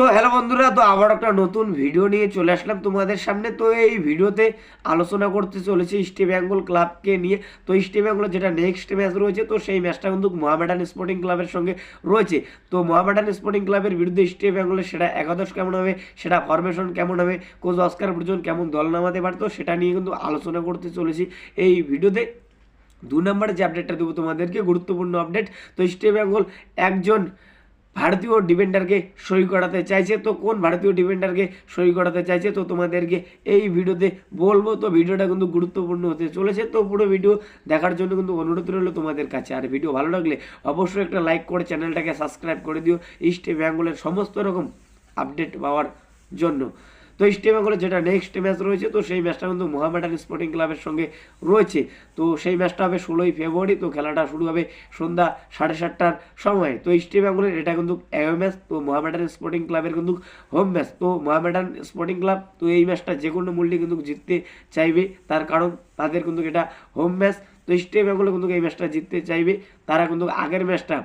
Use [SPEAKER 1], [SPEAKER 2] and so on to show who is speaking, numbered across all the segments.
[SPEAKER 1] তো হ্যালো বন্ধুরা, তো আবার একটা নতুন ভিডিও নিয়ে চলে আসলাম তোমাদের সামনে। তো এই ভিডিওতে আলোচনা করতে চলেছে ইস্ট বেঙ্গল ক্লাবকে নিয়ে। তো ইস্ট বেঙ্গলের যেটা নেক্সট ম্যাচ রয়েছে, তো সেই ম্যাচটা কিন্তু মোহামেডান স্পোর্টিং ক্লাবের সঙ্গে রয়েছে। তো মোহামেডান স্পোর্টিং ক্লাবের বিরুদ্ধে ইস্ট বেঙ্গলের সেটা একাদশ কেমন হবে, সেটা ফরমেশন কেমন হবে, কোচ অস্কার পর্যন্ত কেমন দল নামাতে পারতো, সেটা নিয়ে কিন্তু আলোচনা করতে চলেছি এই ভিডিওতে দু নম্বরে যে আপডেটটা দেবো তোমাদেরকে, গুরুত্বপূর্ণ আপডেট তো ইস্ট বেঙ্গল একজন ভারতীয় ডিফেন্ডারকে সই করাতে চাইছে। তো কোন ভারতীয় ডিফেন্ডারকে সই করাতে চাইছে? তো তোমাদেরকে এই ভিডিওতে বলব। তো ভিডিওটা কিন্তু গুরুত্বপূর্ণ হতে চলেছে। তো পুরো ভিডিও দেখার জন্য কিন্তু অনুরোধ রইল তোমাদের কাছে। আর ভিডিও ভালো লাগলে অবশ্যই একটা লাইক করে চ্যানেলটাকে সাবস্ক্রাইব করে দিও। ইস্ট বেঙ্গলের সমস্ত রকম আপডেট পাওয়ার জন্য। তো ইস্ট বেঙ্গলের যেটা নেক্সট ম্যাচ রয়েছে, তো সেই ম্যাচটা কিন্তু মোহামেডান স্পোর্টিং ক্লাবের সঙ্গে রয়েছে। তো সেই ম্যাচটা হবে ষোলোই ফেব্রুয়ারি তো খেলাটা শুরু হবে সন্ধ্যা সাড়ে সাতটার সময়। তো ইস্ট বেঙ্গলের এটা কিন্তু অ্যাওয়ে ম্যাচ তো মোহামেডান স্পোর্টিং ক্লাবের কিন্তু হোম ম্যাচ তো মোহামেডান স্পোর্টিং ক্লাব তো এই ম্যাচটা যে কোনো মূল্যে কিন্তু জিততে চাইবে। তার কারণ তাদের কিন্তু এটা হোম ম্যাচ তো ইস্ট বেঙ্গলে কিন্তু এই ম্যাচটা জিততে চাইবে। তারা কিন্তু আগের ম্যাচটা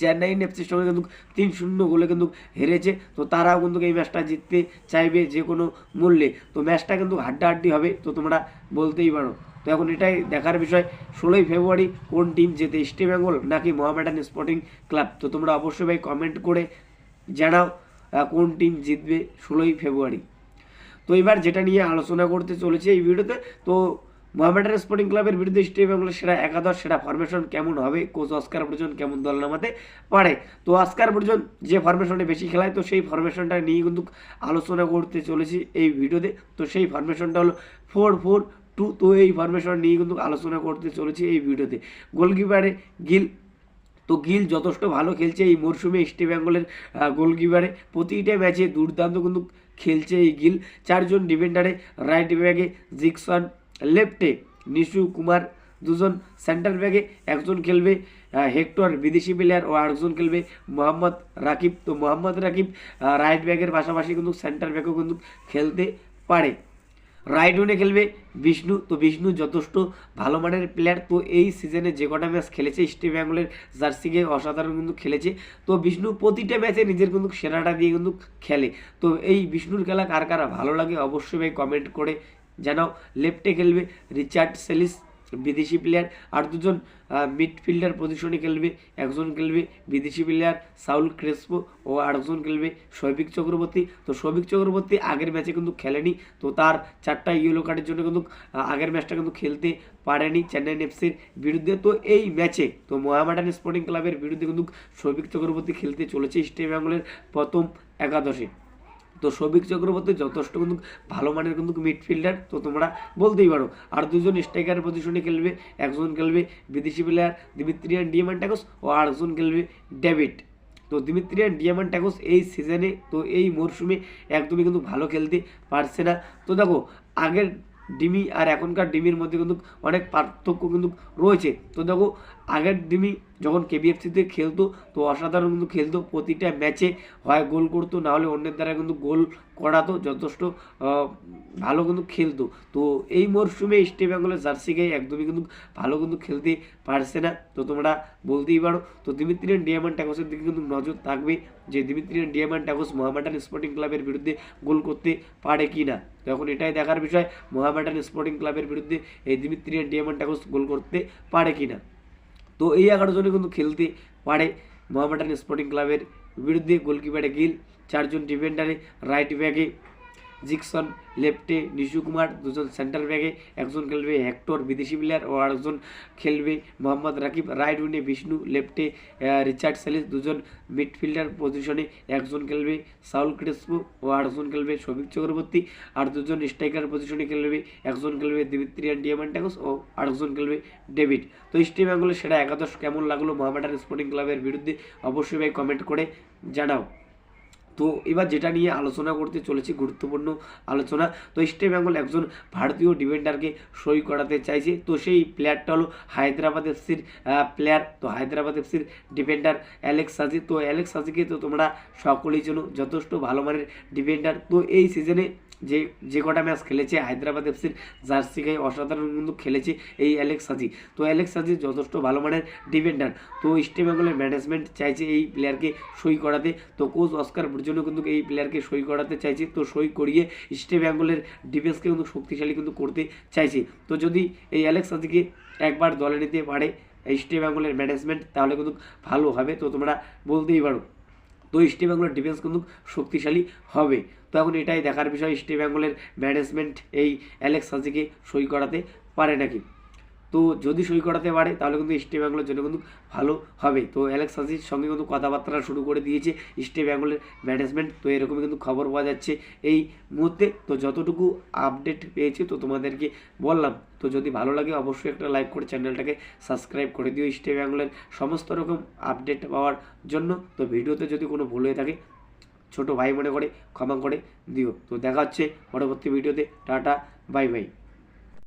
[SPEAKER 1] চেন্নাই এফসির সঙ্গে কিন্তু তিন শূন্য গোলে কিন্তু হেরেছে। তো তারাও কিন্তু এই ম্যাচটা জিততে চাইবে যে কোনো মূল্যে। তো ম্যাচটা কিন্তু হাড্ডাহাড্ডি হবে, তো তোমরা বলতেই পারো। তো এখন এটাই দেখার বিষয়, ষোলোই ফেব্রুয়ারি কোন টিম জেতে ইস্ট বেঙ্গল নাকি মোহামেডান স্পোর্টিং ক্লাব তো তোমরা অবশ্যই ভাই কমেন্ট করে জানাও কোন টিম জিতবে ষোলোই ফেব্রুয়ারি। তো এবার যেটা নিয়ে আলোচনা করতে চলেছে এই ভিডিওতে, তো মোহামেডান স্পোর্টিং ক্লাবের বিরুদ্ধে স্টে বেঙ্গলের সেরা একাদশ, সেরা ফরমেশন কেমন হবে? কোচ অস্কার পর্যন্ত কেমন দল নামাতে পারে? তো অস্কার পর্যন্ত যে ফরমেশনে বেশি খেলায়, তো সেই ফরমেশনটা নিয়ে কিন্তু আলোচনা করতে চলেছি এই ভিডিওতে। তো সেই ফরমেশনটা হলো ফোর ফোর টু তো এই ফরমেশন নিয়ে কিন্তু আলোচনা করতে চলেছি এই ভিডিওতে। গোলকিপারে গিল, তো গিল যথেষ্ট ভালো খেলছে এই মরশুমে ইস্ট বেঙ্গলের গোলকিপারে। প্রতিটা ম্যাচে দুর্দান্ত কিন্তু খেলছে এই গিল। চারজন ডিফেন্ডারে রাইট ব্যাগে জিকসন লেফটে নিশু কুমার, দুজন সেন্টার ব্যাগে একজন খেলবে হেক্টর বিদেশি প্লেয়ার ও আরেকজন খেলবে মোহাম্মদ রাকিব। তো মোহাম্মদ রাকিব রাইট ব্যাগের পাশাপাশি কিন্তু সেন্টার ব্যাগও কিন্তু খেলতে পারে। রাইট উইনে খেলবে বিষ্ণু। তো বিষ্ণু যথেষ্ট ভালো মানের প্লেয়ার তো এই সিজনে যে কটা ম্যাচ খেলেছে ইস্ট বেঙ্গলের জার্সিকে অসাধারণ কিন্তু খেলেছে। তো বিষ্ণু প্রতিটা ম্যাচে নিজের কিন্তু সেরাটা দিয়ে কিন্তু খেলে। তো এই বিষ্ণুর খেলা কার কারা ভালো লাগে অবশ্যই ভাই কমেন্ট করে জানাও লেফটে খেলবে রিচার্ড সেলিস, বিদেশি প্লেয়ার আর দুজন মিডফিল্ডার পজিশনে খেলবে, একজন খেলবে বিদেশি প্লেয়ার সাউল ক্রেসপো ও আরেকজন খেলবে সৌভিক চক্রবর্তী। তো সৌভিক চক্রবর্তী আগের ম্যাচে কিন্তু খেলেনি, তো তার চারটা ইয়েলো কার্ডের জন্য কিন্তু আগের ম্যাচটা কিন্তু খেলতে পারেনি চেন্নাই এফসির বিরুদ্ধে। তো এই ম্যাচে তো মোহামেডান স্পোর্টিং ক্লাবের বিরুদ্ধে কিন্তু সৌভিক চক্রবর্তী খেলতে চলেছে ইস্ট বেঙ্গলের প্রথম একাদশে। তো সৌভিক চক্রবর্তী যথেষ্ট কিন্তু ভালো মানের কিন্তু মিডফিল্ডার তো তোমরা বলতেই পারো। আর দুজন স্ট্রাইকার পজিশনে খেলবে, একজন খেলবে বিদেশি প্লেয়ার দিমিত্রিয়ান ডিয়ামান্টাকস ও আরেকজন খেলবে ডেভিড তো দিমিত্রিয়ান ডিয়ামান্টাকস এই সিজনে তো এই মরশুমে একদমই কিন্তু ভালো খেলতে পারছে না। তো দেখো, আগের ডিমি আর এখনকার ডিমির মধ্যে কিন্তু অনেক পার্থক্য কিন্তু রয়েছে। তো দেখো আগের দিনই যখন কেবিএফসিতে খেলতো, তো অসাধারণ কিন্তু খেলতো। প্রতিটা ম্যাচে হয় গোল করতো, না হলে অন্যের দ্বারা কিন্তু গোল করাতো, যথেষ্ট ভালো কিন্তু খেলতো। তো এই মরশুমে ইস্ট বেঙ্গলের জার্সি গায়ে একদমই কিন্তু ভালো কিন্তু খেলতে পারছে না। তো তোমরা বলতেই পারো। তো দিমিত্রিয়ান ডিয়ামান ট্যাকসের দিকে কিন্তু নজর থাকবে যে Dimitrios Diamantakos Mohammedan sporting ক্লাবের বিরুদ্ধে গোল করতে পারে কি না। তো এখন এটাই দেখার বিষয় মোহামেডান স্পোর্টিং ক্লাবের বিরুদ্ধে এই দিমিত্রিয়ান ডিয়ামান ট্যাকস গোল করতে পারে কি না। তো এই এগারো জনে কিন্তু খেলতে পারে। মোহামেডান স্পোর্টিং ক্লাবের বিরুদ্ধে গোলকিপারে গিল, চারজন ডিফেন্ডারে রাইট ব্যাগে জিকসন, লেফটে নিশু কুমার, দুজন সেন্টার ব্যাগে একজন খেলবে হেক্টর বিদেশি প্লেয়ার ও আরেকজন খেলবে মোহাম্মদ রাকিব। রাইট উইনে বিষ্ণু, লেফটে রিচার্ড সেলিস, দুজন মিডফিল্ডার পজিশনে একজন খেলবে সাউল ক্রেসপো ও আরেকজন খেলবে সৌভিক চক্রবর্তী। আর দুজন স্ট্রাইকার পজিশনে খেলবে একজন খেলবে দিমিত্রিয়ান ডিয়ামান্টাকস ও আরেকজন খেলবে ডেভিড। তো ইস্ট বেঙ্গলের সেটা একাদশ কেমন লাগল মোহামেডান স্পোর্টিং ক্লাবের বিরুদ্ধে? অবশ্যই ভাই কমেন্ট করে জানাও। তো এবার যেটা নিয়ে আলোচনা করতে চলেছে, গুরুত্বপূর্ণ আলোচনা, তো ইস্ট বেঙ্গল একজন ভারতীয় ডিফেন্ডারকে সই করাতে চাইছে। তো সেই প্লেয়ারটা হলো হায়দ্রাবাদ এফসির প্লেয়ার তো হায়দ্রাবাদ এফসির ডিফেন্ডার অ্যালেক্স সাজি তো অ্যালেক্স সাজিকে তো তোমরা সকলেই জন্য যথেষ্ট ভালো মানের ডিফেন্ডার তো এই সিজনে যে যে কটা ম্যাচ খেলেছে, হায়দ্রাবাদ এফসির জার্সি গায়ে অসাধারণ কিন্তু খেলেছে এই অ্যালেক্স সাজি তো অ্যালেক্স সাজি যথেষ্ট ভালো মানের ডিফেন্ডার তো ইস্ট বেঙ্গলের ম্যানেজমেন্ট চাইছে এই প্লেয়ারকে সই করাতে। তো কোচ অস্কার জন্য কিন্তু এই প্লেয়ারকে সই করাতে চাইছে। তো সই করিয়ে ইস্ট বেঙ্গলের ডিফেন্সকে কিন্তু শক্তিশালী কিন্তু করতে চাইছে। তো যদি এই অ্যালেক্স সাজিকে একবার দলে নিতে পারে ইস্ট বেঙ্গলের ম্যানেজমেন্ট তাহলে কিন্তু ভালো হবে। তো তোমরা বলতেই পারো। তো ইস্ট বেঙ্গলের ডিফেন্স কিন্তু শক্তিশালী হবে। তো এখন এটাই দেখার বিষয় ইস্ট বেঙ্গলের ম্যানেজমেন্ট এই অ্যালেক্স হাজিকে সই করাতে পারে নাকি? তো যদি সই করাতে পারে, তাহলে কিন্তু ইস্ট বেঙ্গলের জন্য কিন্তু ভালো হবে। তো অ্যালেক্স সাজির সঙ্গে কিন্তু কথাবার্তা শুরু করে দিয়েছে ইস্ট ব্যাঙ্গলের ম্যানেজমেন্ট তো এরকমই কিন্তু খবর পাওয়া যাচ্ছে এই মুহূর্তে। তো যতটুকু আপডেট পেয়েছি, তো তোমাদেরকে বললাম। তো যদি ভালো লাগে, অবশ্যই একটা লাইক করে চ্যানেলটাকে সাবস্ক্রাইব করে দিও ইস্ট ব্যাঙ্গলের সমস্ত রকম আপডেট পাওয়ার জন্য। তো ভিডিওতে যদি কোনো ভুল হয়ে থাকে, ছোট ভাই মনে করে ক্ষমা করে দিও। তো দেখা হচ্ছে পরবর্তী ভিডিওতে। Tata bye bye